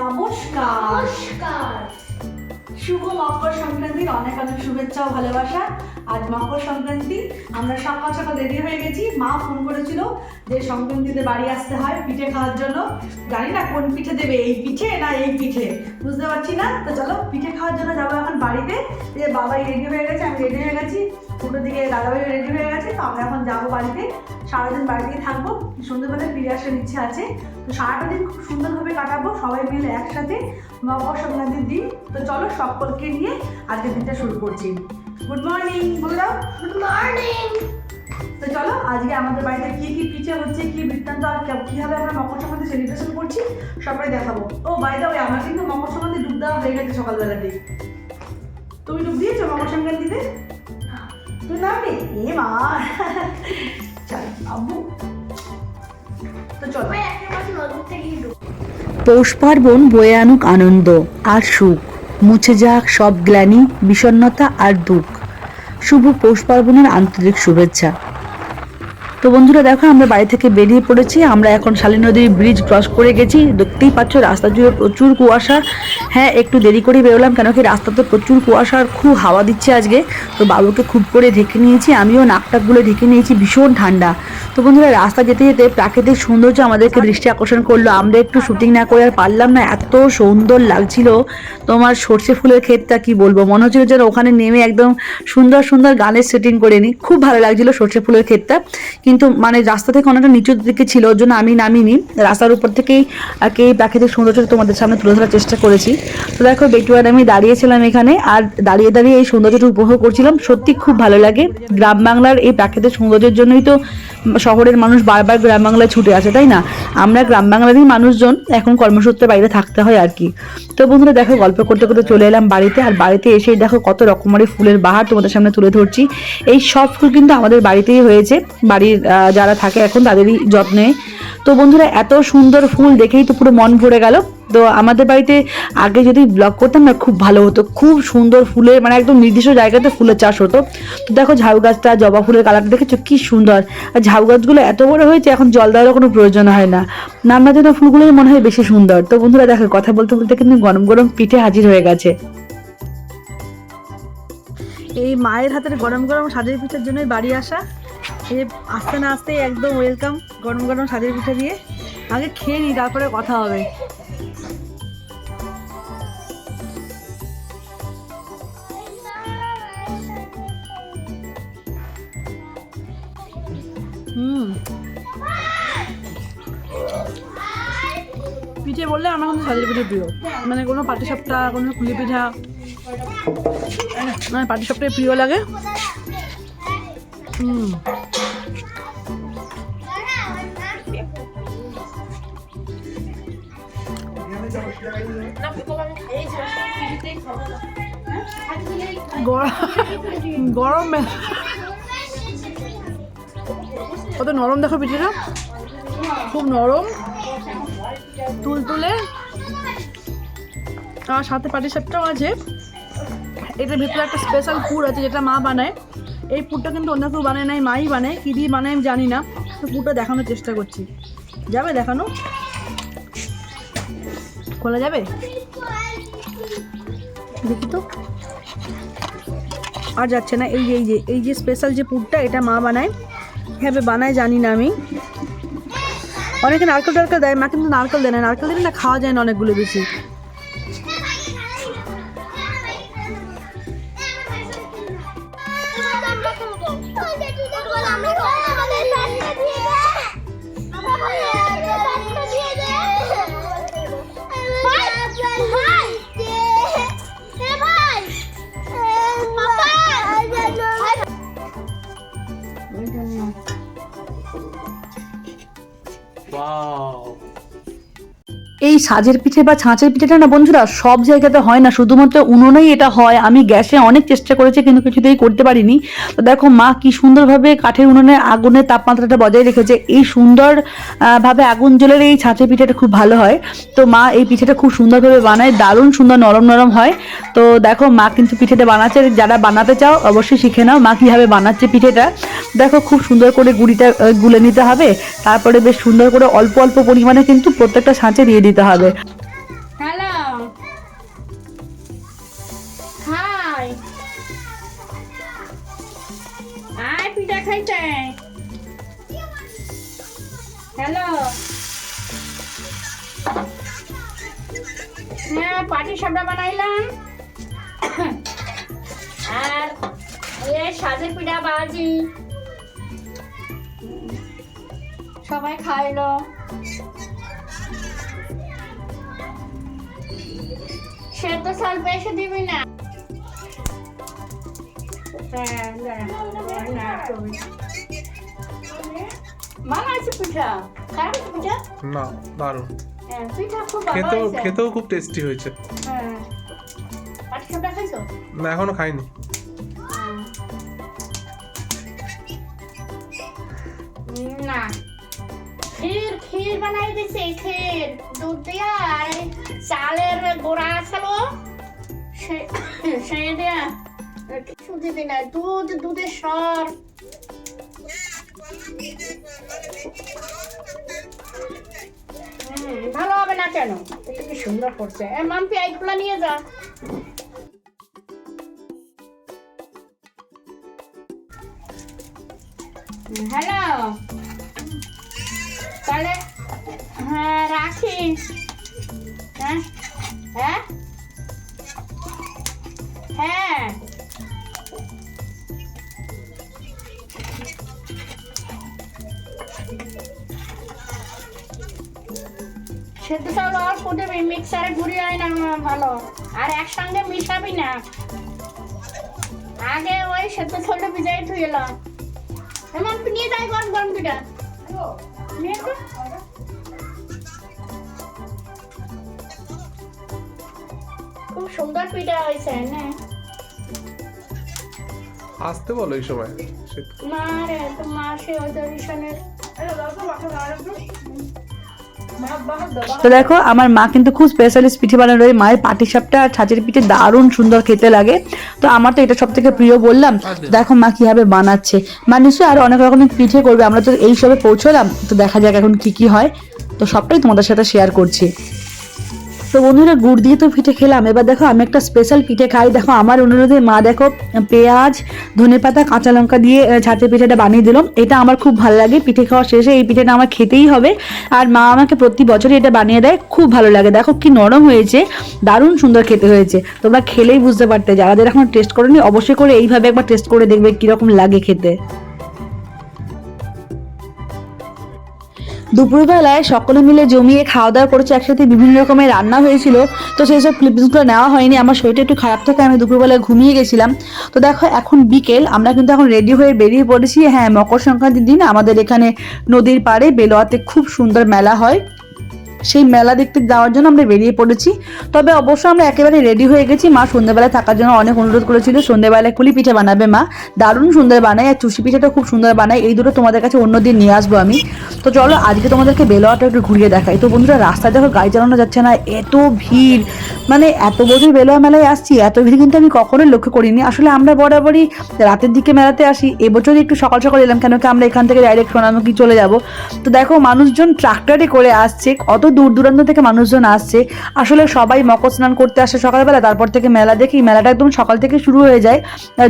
নমস্কার। নমস্কার। শুভ মকর সংক্রান্তির অনেক অনেক শুভেচ্ছা ও ভালোবাসা। আজ মকর সংক্রান্তি আমরা সকাল সকাল রেডি হয়ে গেছি। মা ফোন করেছিল যে সংক্রান্তিতে বাড়ি আসতে হয় পিঠে খাওয়ার জন্য। জানি না কোন পিঠে দেবে এই পিঠে না এই পিঠে বুঝতে পারছি না। তো চলো পিঠে খাওয়ার জন্য যাব এখন বাড়িতে। যে বাবাই রেডি হয়ে গেছে আমি রেডি হয়ে গেছি। দুটোর দিকে দাদাভাই রেডি হয়ে গেছে তো আমরা এখন যাব বাড়িতে। সারাদিন বাড়িতেই থাকব। সন্ধ্যেবেলায় ফিরে আসার ইচ্ছে আছে। তো সারাটা দিন খুব সুন্দরভাবে কাটাবো সবাই মিলে একসাথে। মকর সংক্রান্তির দিন। তো চলো সকলকে নিয়ে আজকের দিনটা শুরু করছি। গুড মর্নিং বলে দাও। গুড মর্নিং তো চলো আজকে আমাদের বাড়িতে কি কি পিঠে হচ্ছে কি বৃত্তান্ত আর কীভাবে আমরা মকর সংক্রান্তি সেলিব্রেশন করছি সবাই দেখাবো। ও বাই দা আমার কিন্তু মকর সংক্রান্তি ডুব দেওয়া হয়ে গেছে সকালবেলাতে তুমি ডুব দিয়েছ মকর সংক্রান্তিতে? তুই নামবি এ মা চল আব্বু তো চল পৌষ পার্বণ বয়ে আনুক আনন্দ আর সুখ। মুছে যাক সব গ্লানি বিষণ্নতা আর দুঃখ। শুভ পৌষ পার্বণের আন্তরিক শুভেচ্ছা। তো বন্ধুরা দেখো আমরা বাড়ি থেকে বেরিয়ে পড়েছি। আমরা এখন শালী নদীর ব্রিজ ক্রস করে গেছি। দেখতেই পাচ্ছ রাস্তা জুড়ে প্রচুর কুয়াশা। হ্যাঁ একটু দেরি করে বেরোলাম কেন কি রাস্তাতে প্রচুর কুয়াশা আর খুব হাওয়া দিচ্ছে আজকে। তো বাবুকে খুব করে ঢেকে নিয়েছি আমিও নাকটাকগুলো ঢেকে নিয়েছি ভীষণ ঠান্ডা। তো বন্ধুরা রাস্তা যেতে যেতে প্রাকৃতিক সৌন্দর্য আমাদেরকে দৃষ্টি আকর্ষণ করল। আমরা একটু শুটিং না করে আর পারলাম না এত সুন্দর লাগছিল। তোমার সর্ষে ফুলের ক্ষেতটা কি বলব? মনে হচ্ছিল যেন ওখানে নেমে একদম সুন্দর সুন্দর গানের সেটিং করে নিই খুব ভালো লাগছিল সর্ষে ফুলের ক্ষেতটা। কিন্তু মানে রাস্তা থেকে অনেকটা নিচুর দিকে ছিল, ওর জন্য আমি নামিনি। রাস্তার উপর থেকেই আর এই প্রাকৃতিক সৌন্দর্যটা তোমাদের সামনে তুলে ধরার চেষ্টা করেছি। তো দেখো, বেটুয়ার আমি দাঁড়িয়েছিলাম এখানে, আর দাঁড়িয়ে দাঁড়িয়ে এই সৌন্দর্যটা উপভোগ করছিলাম। সত্যি খুব ভালো লাগে। গ্রাম বাংলার এই প্রাকৃতিক সৌন্দর্যের জন্যই তো শহরের মানুষ বারবার গ্রাম বাংলায় ছুটে আসে, তাই না? আমরা গ্রাম বাংলারই মানুষজন, এখন কর্মসূত্রে বাইরে থাকতে হয় আর কি। তো বন্ধুরা, দেখো, গল্প করতে করতে চলে এলাম বাড়িতে, আর বাড়িতে এসেই দেখো কত রকমের ফুলের বাহার তোমাদের সামনে তুলে ধরছি। এই সব ফুল কিন্তু আমাদের বাড়িতেই হয়েছে। বাড়ির যারা থাকে এখন তাদেরই যত্নে তো বন্ধুরা, এত সুন্দর ফুল দেখেই তো পুরো মন ভরে গেল। তো আমাদের বাড়িতে আগে যদি ব্লগ করতাম না, খুব ভালো হতো। খুব সুন্দর ফুলের মানে একদম নির্দিষ্ট জায়গাতে ফুলের চাষ হতো। তো দেখো ঝাউ গাছটা, জবা ফুলের কালার দেখেছ? কি সুন্দর। আর ঝাউ গাছগুলো এত বড় হয়েছে, এখন জল দেওয়ারও কোনো প্রয়োজন হয় না। নামনা যেন ফুলগুলোই মনে হয় বেশি সুন্দর। তো বন্ধুরা, দেখো, কথা বলতে বলতে কিন্তু গরম গরম পিঠে হাজির হয়ে গেছে। এই মায়ের হাতের গরম গরম সাজের পিঠার জন্যই বাড়ি আসা। এই যে আসতে না আসতেই একদম ওয়েলকাম গরম গরম সাজের পিঠা দিয়ে আগে খেয়ে নিই, তারপরে কথা হবে। হুম। পিঠে বললে আমার কিন্তু সাজের পিঠে প্রিয়। মানে কোনো পাটিসাপটা কোনো কুলি পিঠা মানে পাটিসাপটাই প্রিয় লাগে। হুম। গরম কত নরম দেখো পিঠেটা। খুব নরম। তুলতুলে। আর সাথে পাটিসাপটাও আছে। এটার ভিতরে একটা স্পেশাল পুর আছে যেটা মা বানায়। এই পুরটা কিন্তু অন্য কেউ বানায় নাই, মাই বানায়। কী দিয়ে বানায় আমি জানি না। তো পুরটা দেখানোর চেষ্টা করছি। যাবে দেখানো? খোলা যাবে? দেখি তো। আর যাচ্ছে না, এই যে এই যে এই যে স্পেশাল যে পুরটা, এটা মা বানায়। কীভাবে বানায়, জানি না আমি। অনেকে নারকেল টারকেল দেয়, মা কিন্তু নারকেল দেয় না। নারকেল দিলে না খাওয়া যায় না অনেকগুলো বেশি। এই সাজের পিঠে বা ছাঁচের পিঠেটা না বন্ধুরা সব জায়গাতে হয় না। শুধুমাত্র উনুনেই এটা হয়। আমি গ্যাসে অনেক চেষ্টা করেছি কিন্তু কিছুতেই করতে পারিনি। তো দেখো মা কি সুন্দরভাবে কাঠের উনুনে আগুনের তাপমাত্রাটা বজায় রেখেছে। এই সুন্দর ভাবে আগুন জ্বলের এই ছাঁচের পিঠেটা খুব ভালো হয়। তো মা এই পিঠেটা খুব সুন্দরভাবে বানায়। দারুণ সুন্দর নরম নরম হয়। তো দেখো মা কিন্তু পিঠেটা বানাচ্ছে। যারা বানাতে চাও অবশ্যই শিখে নাও মা কীভাবে বানাচ্ছে পিঠেটা। দেখো খুব সুন্দর করে গুড়িটা গুলে নিতে হবে। তারপরে বেশ সুন্দর করে অল্প অল্প পরিমাণে কিন্তু প্রত্যেকটা ছাঁচে দিয়ে দিতে হবে। হ্যালো। হাই। আয় পিঠা খাইতে। হ্যালো। হ্যাঁ পাটি সাপটা বানাইলাম। আর এ সাজের পিঠা বাজি সবাই খাইলো। সে তো সাল দিবি না। হ্যাঁ, না, না, আছে পিঠা? খারাপ পিঠা? না দারুণ। পিঠা খুব ভালো খেতেও খেতেও খুব টেস্টি হয়েছে। হ্যাঁ। না এখনও খাইনি। ক্ষীর ক্ষীর বানাই দিছে, ক্ষীর। দুধ দিয়া চালের গোড়া ছিল সে- দিয়া। কিছু দিবি না, দুধ, দুধের সর। ভালো হবে না কেন? কি সুন্দর করছে। মাম্পি এইগুলো নিয়ে যা। হ্যালো। তাহলে হ্যাঁ রাখি হ্যাঁ? হ্যাঁ? হ্যাঁ। সেদ্ধ চাউল অল্প দেবি মিক্সারে ঘুরিয়ে হয় না, ভালো। আর একসঙ্গে মিশাবি না। আগে ওই সেদ্ধ চাউলটা ভিজাই থুই এলাম এমন নিয়ে যাই গরম গরম যা। খুব সুন্দর পিঠা হয়েছে না? আসতে বলো এই সময়। সে- মা রে তো মা সে অডিশনের তো দেখো আমার মা কিন্তু খুব স্পেশালিস্ট পিঠে বানানো রয়েছে মায়ের পাটিসাপটা আর ছাঁচের পিঠে দারুণ সুন্দর খেতে লাগে। তো আমার তো এটা সব থেকে প্রিয় বললাম দেখো মা কীভাবে বানাচ্ছে। মা নিশ্চয়ই আরও অনেক রকমের পিঠে করবে আমরা তো এই সবে পৌঁছলাম তো দেখা যাক এখন কি কি হয়। তো সবটাই তোমাদের সাথে শেয়ার করছি। তো বন্ধুরা, গুড় দিয়ে তো পিঠে খেলাম। এবার দেখো, আমি একটা স্পেশাল পিঠে খাই। দেখো, আমার অনুরোধে মা দেখো, পেঁয়াজ, ধনে পাতা, কাঁচা লঙ্কা দিয়ে ছাঁচের পিঠেটা বানিয়ে দিলাম। এটা আমার খুব ভালো লাগে। পিঠে খাওয়া শেষে এই পিঠেটা আমার খেতেই হবে। আর মা আমাকে প্রতি বছরই এটা বানিয়ে দেয়। খুব ভালো লাগে। দেখো, কি নরম হয়েছে। দারুণ সুন্দর খেতে হয়েছে। তোমরা খেলেই বুঝতে পারতে। যারা যারা এখন টেস্ট করেনি, অবশ্যই করে এইভাবে একবার টেস্ট করে দেখবে কীরকম লাগে খেতে। দুপুরবেলায় সকলে মিলে জমিয়ে খাওয়া দাওয়া করেছে, একসাথে বিভিন্ন রকমের রান্না হয়েছিল। তো সেই সব ক্লিপসগুলো নেওয়া হয়নি, আমার শরীরটা একটু খারাপ থাকে, আমি দুপুরবেলায় ঘুমিয়ে গেছিলাম। তো দেখো, এখন বিকেল, আমরা কিন্তু এখন রেডি হয়ে বেরিয়ে পড়েছি। হ্যাঁ মকর সংক্রান্তির দিন আমাদের এখানে নদীর পাড়ে বেলোয়াতে খুব সুন্দর মেলা হয়। সেই মেলা দেখতে যাওয়ার জন্য আমরা বেরিয়ে পড়েছি। তবে অবশ্য আমরা একেবারে রেডি হয়ে গেছি। মা সন্ধ্যেবেলায় থাকার জন্য অনেক অনুরোধ করেছিল, সন্ধ্যেবেলায় কুলি পিঠে বানাবে মা। দারুণ সুন্দর বানায় আর চুষি পিঠাটা খুব সুন্দর বানায়। এই দুটো তোমাদের কাছে অন্যদিন নিয়ে আসব আমি। তো চলো, আজকে তোমাদেরকে বেলোয়াটা একটু ঘুরিয়ে দেখাই। তো বন্ধুরা, রাস্তায় দেখো গাড়ি চালানো যাচ্ছে না, এত ভিড়। মানে এত বছর বেলোয়া মেলায় আসছি, এত ভিড় কিন্তু আমি কখনোই লক্ষ্য করিনি। আসলে আমরা বরাবরই রাতের দিকে মেলাতে আসি, এবছরই একটু সকাল সকাল এলাম, কেন কি আমরা এখান থেকে ডাইরেক্ট সোনামুখী চলে যাব। তো দেখো, মানুষজন ট্রাক্টরে করে আসছে, কত দূর দূরান্ত থেকে মানুষজন আসছে। আসলে সবাই মকর স্নান করতে আসে সকালবেলা, তারপর থেকে মেলা দেখি। মেলাটা একদম সকাল থেকে শুরু হয়ে যায়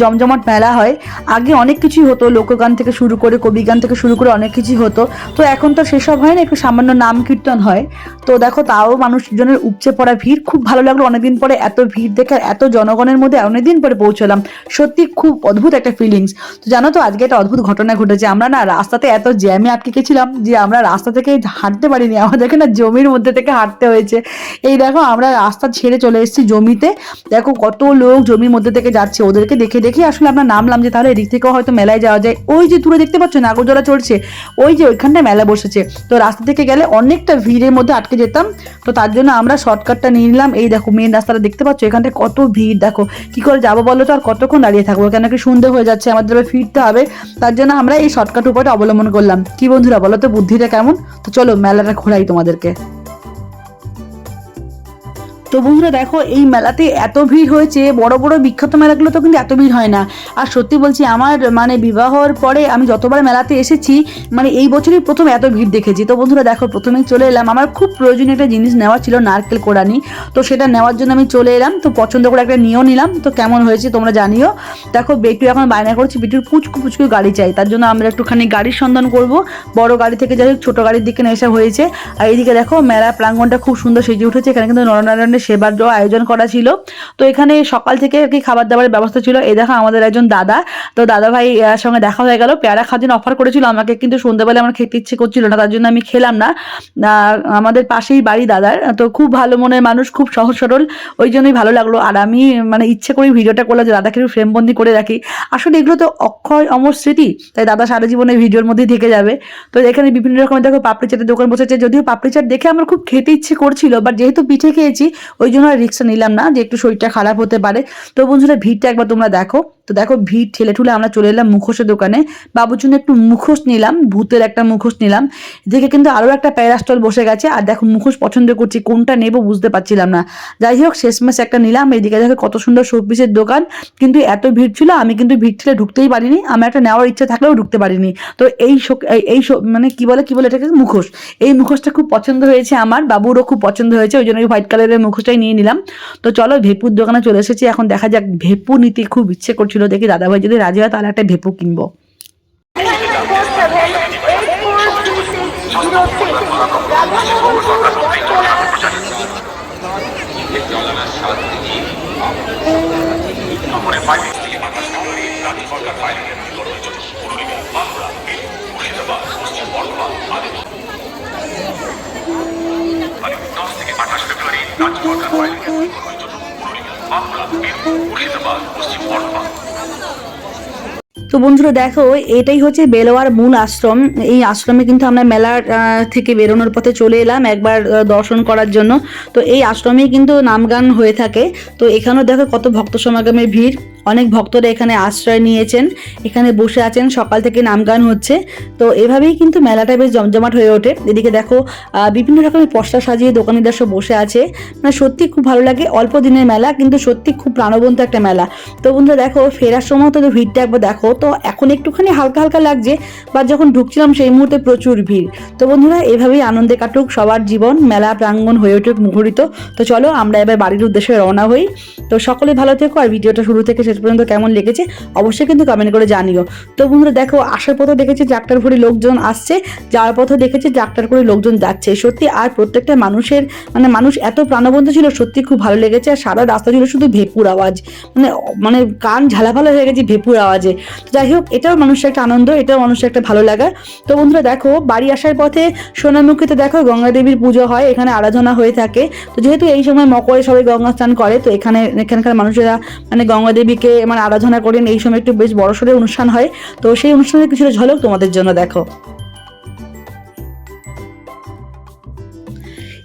জমজমাট মেলা হয়। আগে অনেক কিছুই হতো, লোকগান থেকে শুরু করে, কবিগান থেকে শুরু করে অনেক কিছুই হতো। তো এখন তো সেসব হয় না, একটু সামান্য নাম কীর্তন হয়। তো দেখো, তাও মানুষজনের উপচে পড়া ভিড়। খুব ভালো লাগল অনেকদিন পরে এত ভিড় দেখে এত জনগণের মধ্যে অনেকদিন পরে পৌঁছলাম। সত্যি খুব অদ্ভুত একটা ফিলিংস তো জানো তো, আজকে একটা অদ্ভুত ঘটনা ঘটেছে। আমরা না রাস্তাতে এত জ্যামে আটকে গেছিলাম যে আমরা রাস্তা থেকে হাঁটতে পারিনি। আমাদেরকে না জমির মধ্যে থেকে হাঁটতে হয়েছে। এই দেখো, আমরা রাস্তা ছেড়ে চলে এসেছি জমিতে। দেখো, কত লোক জমির মধ্যে থেকে যাচ্ছে। ওদেরকে দেখে দেখে আসলে আমরা নামলাম যে, তাহলে এদিক থেকেও হয়তো মেলায় যাওয়া যায়। ওই যে দূরে দেখতে পাচ্ছ নাগরজোড়া চলছে ওই যে ওইখানটায় মেলা বসেছে। তো রাস্তা থেকে গেলে অনেকটা ভিড়ের মধ্যে আটকে যেতাম। তো তার জন্য আমরা শর্টকাটটা নিয়ে নিলাম। এই দেখো মেন রাস্তাটা দেখতে পাচ্ছ, এখানটায় কত ভিড়। দেখো, কি করে যাব বলো তো? আর কতক্ষণ দাঁড়িয়ে থাকব? কেন কি সন্ধে হয়ে যাচ্ছে, আমাদের ফিরতে হবে। তার জন্য আমরা এই শর্টকাট উপায়টা অবলম্বন করলাম। কি বন্ধুরা, বলো তো, বুদ্ধিটা কেমন? তো চলো, মেলাটা ঘোরাই তোমাদেরকে। তো বন্ধুরা দেখো, এই মেলাতে এত ভিড় হয়েছে, বড় বড় বিখ্যাত মেলাগুলো তো কিন্তু এত ভিড় হয় না। আর সত্যি বলছি, আমার মানে বিবাহর পরে আমি যতবার মেলাতে এসেছি মানে এই বছরই প্রথম এত ভিড় দেখেছি। তো বন্ধুরা দেখো, প্রথমেই চলে এলাম। আমার খুব প্রয়োজনীয় একটা জিনিস নেওয়া ছিল নারকেল কোড়ানি। তো সেটা নেওয়ার জন্য আমি চলে এলাম। তো পছন্দ করে একটা নিয়েও নিলাম। তো কেমন হয়েছে তোমরা জানিও। দেখো বেটু এখন বায়না করছে, বেটুর পুচকু পুচকু গাড়ি চাই। তার জন্য আমরা একটুখানি গাড়ির সন্ধান করব। বড় গাড়ি থেকে যাই হোক, ছোটো গাড়ির দিকে নেশা হয়েছে। আর এইদিকে দেখো মেলা প্রাঙ্গণটা খুব সুন্দর সেজে উঠেছে। এখানে কিন্তু নরনারায়ণের সেবার দেওয়া আয়োজন করা ছিল। তো এখানে সকাল থেকে আর কি খাবার দাবারের ব্যবস্থা ছিল। এই দেখো আমাদের একজন দাদা। তো দাদা ভাই সঙ্গে দেখা হয়ে গেল। পেয়ারা খাওয়ার জন্য অফার করেছিল। আমাকে কিন্তু সন্ধ্যাবেলা আমার খেতে ইচ্ছে করছিল না, তার জন্য আমি খেলাম না। আমাদের পাশেই বাড়ি দাদার। তো খুব ভালো মনের মানুষ, খুব সহজ সরল। ওই জন্যই ভালো লাগল। আর আমি মানে ইচ্ছে করে ভিডিওটা করলাম যে দাদাকে একটু ফ্রেমবন্দি করে রাখি। আসলে এগুলো তো অক্ষয় অমর স্মৃতি। তাই দাদা সারা জীবনে ভিডিওর মধ্যেই থেকে যাবে। তো এখানে বিভিন্ন রকমের দেখো পাপড়ি চাটের দোকান বসেছে। যদিও পাপড়ি চাট দেখে আমার খুব খেতে ইচ্ছে করছিল বাট যেহেতু পিঠে খেয়েছি ওই জন্য রিক্সা নিলাম না যে একটু শরীরটা খারাপ হতে পারে। তো বন্ধুরা, ভিড়টা একবার তোমরা দেখো। তো দেখো ভিড় ঠেলে ঠুলে আমরা চলে এলাম মুখোশের দোকানে। বাবুর জন্য একটু মুখোশ নিলাম, ভূতের একটা মুখোশ নিলাম। এদিকে কিন্তু আরও একটা প্যারাস্টল বসে গেছে। আর দেখো মুখোশ পছন্দ করছি, কোনটা নেব বুঝতে পারছিলাম না। যাই হোক, শেষমেশ একটা নিলাম। এদিকে দেখো কত সুন্দর শোপিসের দোকান। কিন্তু এত ভিড় ছিল, আমি কিন্তু ভিড় ঠেলে ঢুকতেই পারিনি। আমার একটা নেওয়ার ইচ্ছা থাকলেও ঢুকতে পারিনি। তো এই এই- মানে কি বলে কি বলে এটাকে? মুখোশ। এই মুখোশটা খুব পছন্দ হয়েছে আমার। বাবুরও খুব পছন্দ হয়েছে, ওই জন্য হোয়াইট কালারের মুখোশটাই নিয়ে নিলাম। তো চলো, ভেপুর দোকানে চলে এসেছি। এখন দেখা যাক, ভেপু নিতে খুব ইচ্ছে করছিল দেখি দাদাভাই যদি রাজি হয় তাহলে একটা ভেপু কিনবো। পশ্চিম বর্ধমান তো বন্ধুরা দেখো, এটাই হচ্ছে বেলোয়ার মূল আশ্রম। এই আশ্রমে কিন্তু আমরা মেলার থেকে বেরোনোর পথে চলে এলাম একবার দর্শন করার জন্য। তো এই আশ্রমেই কিন্তু নামগান হয়ে থাকে। তো এখানেও দেখো কত ভক্ত সমাগমের ভিড়। অনেক ভক্তরা এখানে আশ্রয় নিয়েছেন, এখানে বসে আছেন, সকাল থেকে নামগান হচ্ছে। তো এভাবেই কিন্তু মেলাটা বেশ জমজমাট হয়ে ওঠে। এদিকে দেখো বিভিন্ন রকমের পশরা সাজিয়ে দোকানিরা সব বসে আছে। মানে সত্যি খুব ভালো লাগে, অল্প দিনের মেলা, কিন্তু সত্যি খুব প্রাণবন্ত একটা মেলা। তো বন্ধুরা দেখো, ফেরার সময় তো ভিড়টা একবার দেখো। তো এখন একটুখানি হালকা হালকা লাগছে, বা যখন ঢুকছিলাম সেই মুহূর্তে প্রচুর ভিড়। তো বন্ধুরা, এভাবেই আনন্দে কাটুক সবার জীবন, মেলা প্রাঙ্গণ হয়ে উঠুক মুখরিত। তো চলো, আমরা এবার বাড়ির উদ্দেশ্যে রওনা হই। তো সকলে ভালো থেকো, আর ভিডিওটা শুরু থেকে শেষ পর্যন্ত কেমন লেগেছে, অবশ্যই কিন্তু কমেন্ট করে জানিও। তো বন্ধুরা দেখো, আসার পথে দেখেছি ট্রাক্টর ভরে লোকজন আসছে, যাওয়ার পথে দেখেছি ট্রাক্টর করে লোকজন যাচ্ছে। সত্যি আর প্রত্যেকটা মানুষের মানে মানুষ এত প্রাণবন্ত ছিল, সত্যি খুব ভালো লেগেছে। আর সারা রাস্তা ছিল শুধু ভেপুর আওয়াজ মানে মানে কান ঝালাফালা হয়ে গেছে ভেপুর আওয়াজে। তো যাই হোক, এটাও মানুষের একটা আনন্দ, এটাও মানুষের একটা ভালো লাগা। তো বন্ধুরা দেখো, বাড়ি আসার পথে সোনামুখীতে দেখো গঙ্গা দেবীর পুজো হয়, এখানে আরাধনা হয়ে থাকে। তো যেহেতু এই সময় মকরে সবাই গঙ্গা স্নান করে, তো এখানে, এখানকার মানুষেরা মানে গঙ্গা দেবীকে মানে আরাধনা করেন, এই সময় একটু বেশ বড়সড় অনুষ্ঠান হয়। তো সেই অনুষ্ঠানের কিছুটা ঝলক তোমাদের জন্য দেখো।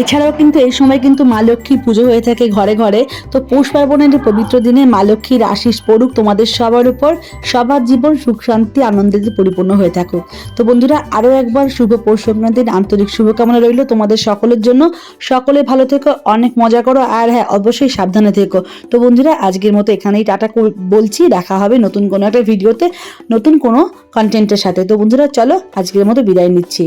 এছাড়াও কিন্তু এই সময় কিন্তু মা লক্ষ্মীর পুজো হয়ে থাকে ঘরে ঘরে। তো পৌষ পার্বণের পবিত্র দিনে মা লক্ষ্মীর আশিস পড়ুক তোমাদের সবার উপর, সবার জীবন সুখ শান্তি আনন্দে পরিপূর্ণ হয়ে থাকুক। তো বন্ধুরা, আরও একবার শুভ পৌষ সংক্রান্তির আন্তরিক শুভকামনা রইল তোমাদের সকলের জন্য। সকলে ভালো থেকো, অনেক মজা করো, আর হ্যাঁ অবশ্যই সাবধানে থেকো। তো বন্ধুরা, আজকের মতো এখানেই টাটা বলছি, দেখা হবে নতুন কোনো একটা ভিডিওতে, নতুন কোনো কন্টেন্টের সাথে। তো বন্ধুরা, চলো আজকের মতো বিদায় নিচ্ছি।